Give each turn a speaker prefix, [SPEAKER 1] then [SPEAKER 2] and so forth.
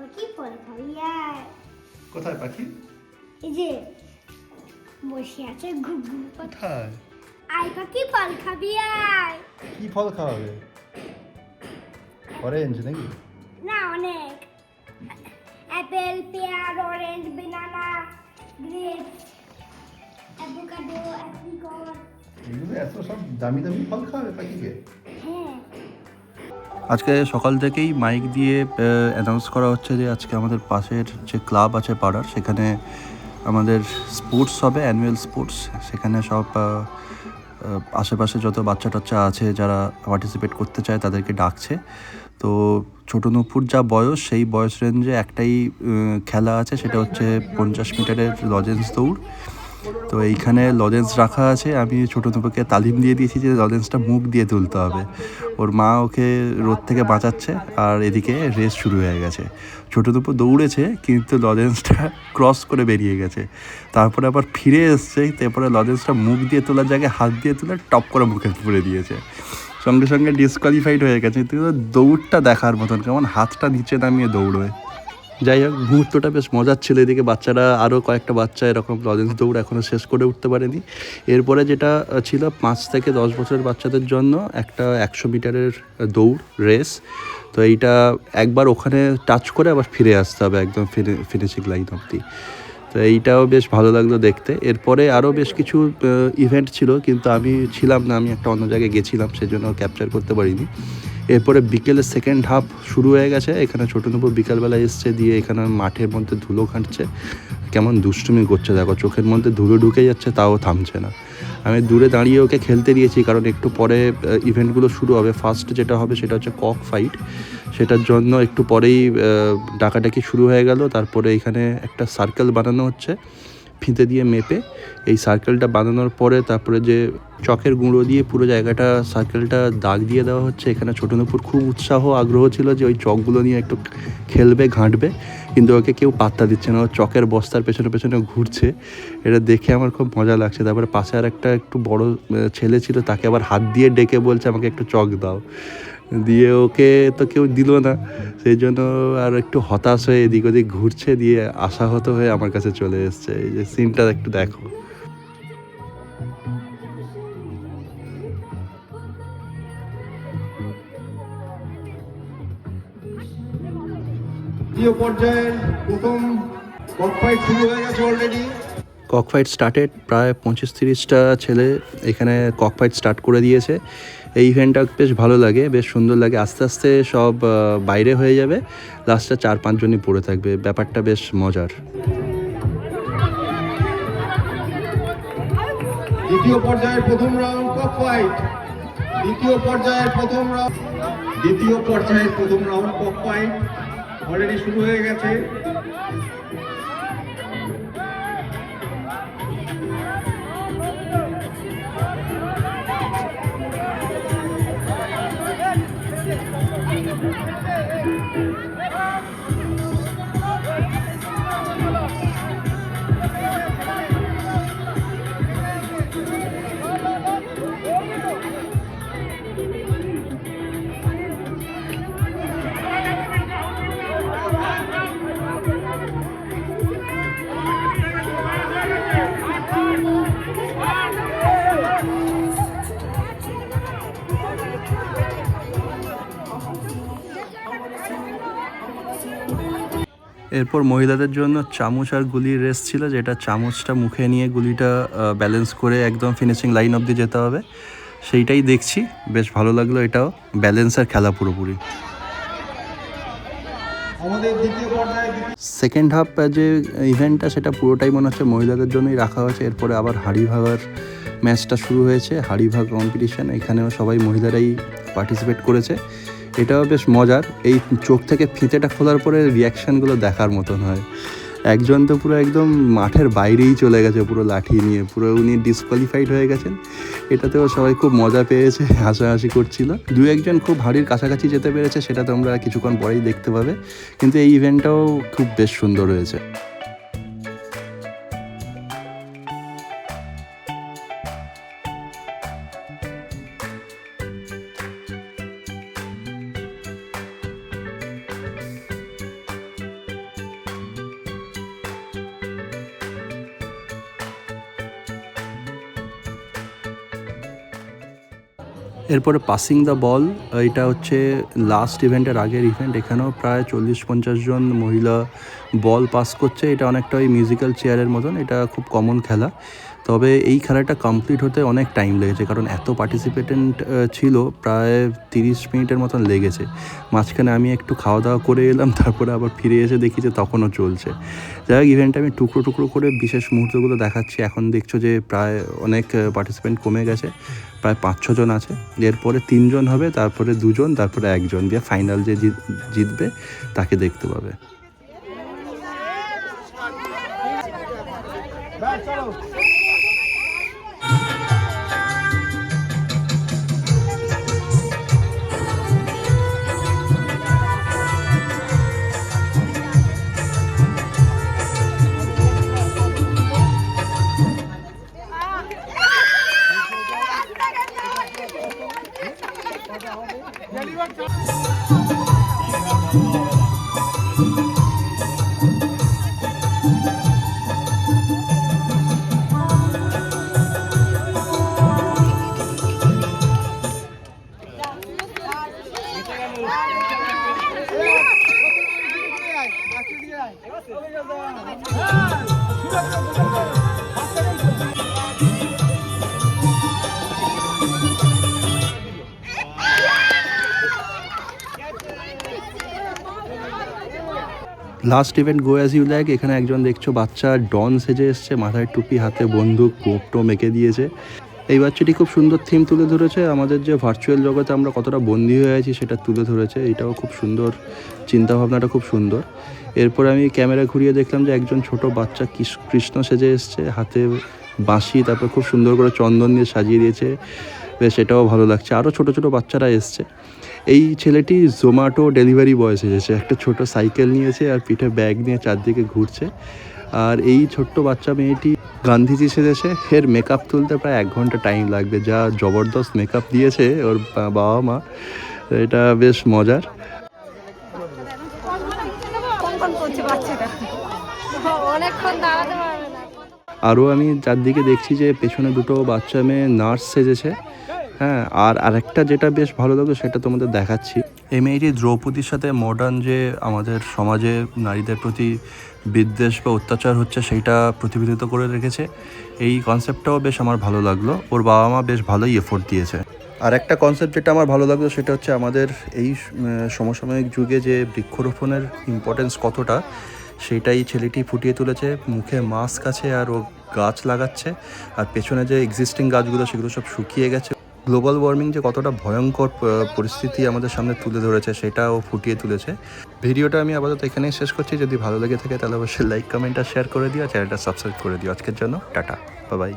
[SPEAKER 1] পাখি? ফল খাবি আয়।
[SPEAKER 2] কোথায় পাখি?
[SPEAKER 1] এই যে বসে আছে ঘুঘু
[SPEAKER 2] কোথায়?
[SPEAKER 1] আয় পাখি ফল খাবি আয়।
[SPEAKER 2] কি ফল খাওয়াবে? অরেঞ্জ নাকি?
[SPEAKER 1] না অনেক। Apple pear orange banana grapes avocado apricot
[SPEAKER 2] এগুলো এত সব দামি দামি ফল খাওয়াবে পাখিকে?
[SPEAKER 1] হ্যাঁ।
[SPEAKER 2] আজকে সকাল থেকেই মাইক দিয়ে অ্যানাউন্স করা হচ্ছে যে আজকে আমাদের পাশের যে ক্লাব আছে পাড়ার, সেখানে আমাদের স্পোর্টস হবে অ্যানুয়াল স্পোর্টস সেখানে সব আশেপাশে যত বাচ্চা টাচ্চা আছে যারা পার্টিসিপেট করতে চায় তাদেরকে ডাকছে। তো ছোট নূপুর যা বয়স, সেই বয়স রেঞ্জে একটাই খেলা আছে, সেটা হচ্ছে পঞ্চাশ মিটারের লজেন্স দৌড়। তো এইখানে লজেন্স রাখা আছে। আমি ছোটো নূপুরকে তালিম দিয়ে দিয়েছি যে লজেন্সটা মুখ দিয়ে তুলতে হবে। ওর মা ওকে রোদ থেকে বাঁচাচ্ছে আর এদিকে রেস শুরু হয়ে গেছে। ছোটো নূপুর দৌড়েছে, কিন্তু লজেন্সটা ক্রস করে বেরিয়ে গেছে। তারপরে আবার ফিরে এসছে, তারপরে লজেন্সটা মুখ দিয়ে তোলার জায়গায় হাত দিয়ে তুলে টপ করে মুখে পুড়ে দিয়েছে। সঙ্গে সঙ্গে ডিসকোয়ালিফাইড হয়ে গেছে, কিন্তু দৌড়টা দেখার মতন, কেমন হাতটা নিচে নামিয়ে দৌড়বে যাই হোক, মুহূর্তটা বেশ মজার ছিল। এদিকে বাচ্চারা আরও কয়েকটা বাচ্চা এরকম লজেন্স দৌড় এখনও শেষ করে উঠতে পারেনি। এরপরে যেটা ছিল, পাঁচ থেকে দশ বছরের বাচ্চাদের জন্য একটা একশো মিটারের দৌড় রেস তো এইটা একবার ওখানে টাচ করে আবার ফিরে আসতে হবে, একদম ফিনিশিং লাইন অবধি। তো এইটাও বেশ ভালো লাগল দেখতে। এরপরে আরও বেশ কিছু ইভেন্ট ছিল, কিন্তু আমি ছিলাম না, আমি একটা অন্য জায়গায় গেছিলাম, সেজন্য ক্যাপচার করতে পারিনি। এরপরে বিকেলের সেকেন্ড হাফ শুরু হয়ে গেছে, এখানে ছোটো নবু বিকালবেলা এসছে, দিয়ে এখানে মাঠের মধ্যে ধুলো খাঁটছে। কেমন দুষ্টুমি করছে, দেখো, চোখের মধ্যে ধুলো ঢুকে যাচ্ছে, তাও থামছে না। আমি দূরে দাঁড়িয়ে ওকে খেলতে দিয়েছি, কারণ একটু পরে ইভেন্টগুলো শুরু হবে। ফার্স্ট যেটা হবে সেটা হচ্ছে কক ফাইট সেটার জন্য একটু পরেই ডাকাডাকি শুরু হয়ে গেল। তারপরে এখানে একটা সার্কেল বানানো হচ্ছে। ফিতে দিয়ে মেপে এই সার্কেলটা বানানোর পরে তারপরে যে চকের গুঁড়ো দিয়ে পুরো জায়গাটা সার্কেলটা দাগ দিয়ে দেওয়া হচ্ছে। এখানে ছোটো নুপুর খুব উৎসাহ, আগ্রহ ছিল যে ওই চকগুলো নিয়ে একটু খেলবে, ঘাঁটবে। কিন্তু ওকে কেউ পাত্তা দিচ্ছে না। ও চকের বস্তার পেছনে পেছনে ঘুরছে। এটা দেখে আমার খুব মজা লাগছে। তারপরে পাশে আর একটা একটু বড় ছেলে ছিল, তাকে আবার হাত দিয়ে ডেকে বলছে, আমাকে একটু চক দাও। দিয়ে ওকে তো কেউ দিল না। সেই জন্য আর একটু হতাশ হয়ে এদিক ওদিক ঘুরছে, দিয়ে আশাহত হয়ে আমার কাছে চলে এসছে। এই যে সিনটা একটু দেখো।
[SPEAKER 3] পর্যায়ের প্রথম কক ফাইট শুরু হয়ে গেছে অলরেডি
[SPEAKER 2] কক ফাইট স্টার্টেড প্রায় পঁচিশ তিরিশটা ছেলে এখানে কক ফাইট স্টার্ট করে দিয়েছে। এই ইভেন্টটা বেশ ভালো লাগে, বেশ সুন্দর লাগে। আস্তে আস্তে সব বাইরে হয়ে যাবে লাস্টটা চার পাঁচজনই পড়ে থাকবে। ব্যাপারটা বেশ মজার।
[SPEAKER 3] দ্বিতীয় পর্যায়ের প্রথম রাউন্ড কক ফাইট দ্বিতীয় পর্যায়ের প্রথম রাউন্ড দ্বিতীয় পর্যায়ের প্রথম রাউন্ড কক ফাইট অলরেডি শুরু হয়ে গেছে।
[SPEAKER 2] এরপর মহিলাদের জন্য চামচ আর গুলির রেস ছিল যেটা চামচটা মুখে নিয়ে গুলিটা ব্যালেন্স করে একদম ফিনিশিং লাইন অবধি যেতে হবে। সেইটাই দেখছি। বেশ ভালো লাগল এটাও। ব্যালেন্সের খেলা পুরোপুরি। সেকেন্ড হাফ যে ইভেন্টটা সেটা পুরোটাই মনে হচ্ছে মহিলাদের জন্যই রাখা হয়েছে। এরপরে আবার হাড়ি ভাগার ম্যাচটা শুরু হয়েছে। হাড়ি ভাগ কম্পিটিশন এখানেও সবাই মহিলারাই পার্টিসিপেট করেছে। এটাও বেশ মজার। এই চোখ থেকে ফিতেটা খোলার পরে রিয়াকশানগুলো দেখার মতন হয়। একজন তো পুরো একদম মাঠের বাইরেই চলে গেছে, পুরো লাঠি নিয়ে, পুরো উনি ডিসকোয়ালিফাইড হয়ে গেছেন। এটাতেও সবাই খুব মজা পেয়েছে, হাসাহাসি করছিল। দু একজন খুব হাড়ির কাছাকাছি যেতে পেরেছে, সেটা তোমরা কিছুক্ষণ পরেই দেখতে পাবে। কিন্তু এই ইভেন্টটাও খুব বেশ সুন্দর হয়েছে। এরপরে পাসিং দ্য বল এটা হচ্ছে লাস্ট ইভেন্টের আগের ইভেন্ট এখানেও প্রায় চল্লিশ পঞ্চাশ জন মহিলা বল পাস করছে। এটা অনেকটা ওই মিউজিক্যাল চেয়ারের মতন, এটা খুব কমন খেলা। তবে এই খেলাটা কমপ্লিট হতে অনেক টাইম লেগেছে, কারণ এত পার্টিসিপেটেন্ট ছিল, প্রায় তিরিশ মিনিটের মতন লেগেছে। মাঝখানে আমি একটু খাওয়া দাওয়া করে এলাম, তারপরে আবার ফিরে এসে দেখি যে তখনও চলছে। যাই হোক ইভেন্টে আমি টুকরো টুকরো করে বিশেষ মুহূর্তগুলো দেখাচ্ছি। এখন দেখছ যে প্রায় অনেক পার্টিসিপেন্ট কমে গেছে, প্রায় পাঁচ ছজন আছে। এরপরে তিনজন হবে, তারপরে দুজন, তারপরে একজন। দিয়ে ফাইনাল যে জিত- জিতবে, তাকে দেখতে পাবে। Last event go as you like এখানে একজন দেখছ, বাচ্চা ডন সেজে এসছে, মাথায় টুপি, হাতে বন্দুক গোপটো মেকে দিয়েছে। এই বাচ্চাটি খুব সুন্দর থিম তুলে ধরেছে। আমাদের যে ভার্চুয়াল জগতে আমরা কতটা বন্দী হয়ে আছি সেটা তুলে ধরেছে। এটাও খুব সুন্দর, চিন্তাভাবনাটা খুব সুন্দর। এরপর আমি ক্যামেরা ঘুরিয়ে দেখলাম যে একজন ছোট বাচ্চা কৃষ- কৃষ্ণ সেজে এসছে। হাতে বাঁশি, তারপর খুব সুন্দর করে চন্দন দিয়ে সাজিয়ে দিয়েছে। বেশ, এটাও ভালো লাগছে। আরও ছোট ছোট বাচ্চারা এসছে। এই ছেলেটি জোম্যাটো ডেলিভারি বয় এসেছে একটা ছোট সাইকেল নিয়েছে আর পিঠে ব্যাগ নিয়ে চারদিকে ঘুরছে। আর এই ছোট্ট বাচ্চা মেয়েটি গান্ধীজি সেজেছে এর মেকআপ তুলতে প্রায় এক ঘণ্টা টাইম লাগবে। যা জবরদস্ত মেকআপ দিয়েছে ওর বাবা মা। এটা বেশ মজার। আরও আমি চারদিকে দেখছি যে পেছনে দুটো বাচ্চা মেয়ে নার্স সেজেছে। হ্যাঁ আর আরেকটা যেটা বেশ ভালো লাগল সেটা তোমাদের দেখাচ্ছি। এই মেয়েটি দ্রৌপদীর সাথে মডার্ন যে আমাদের সমাজে নারীদের প্রতি বিদ্বেষ বা অত্যাচার হচ্ছে সেইটা প্রতিফলিত করে রেখেছে এই কনসেপ্টটাও বেশ আমার ভালো লাগল। ওর বাবা মা বেশ ভালোই এফোর্ট দিয়েছে। আর একটা কনসেপ্ট যেটা আমার ভালো লাগল সেটা হচ্ছে আমাদের এই সমসাময়িক যুগে যে বৃক্ষরোপণের ইম্পর্টেন্স কতটা সেটাই ছেলেটি ফুটিয়ে তুলেছে। মুখে মাস্ক আছে আর ও গাছ লাগাচ্ছে আর পেছনে যে এক্সিস্টিং গাছগুলো সেগুলো সব শুকিয়ে গেছে। গ্লোবাল ওয়ার্মিং যে কতটা ভয়ঙ্কর পরিস্থিতি আমাদের সামনে তুলে ধরেছে, সেটাও ফুটিয়ে তুলেছে। ভিডিওটা আমি আপাতত এখানেই শেষ করছি। যদি ভালো লেগে থাকে, তাহলে অবশ্যই লাইক কমেন্ট আর শেয়ার করে দিও। চ্যানেলটা সাবস্ক্রাইব করে দিও। আজকের জন্য টাটা। বাই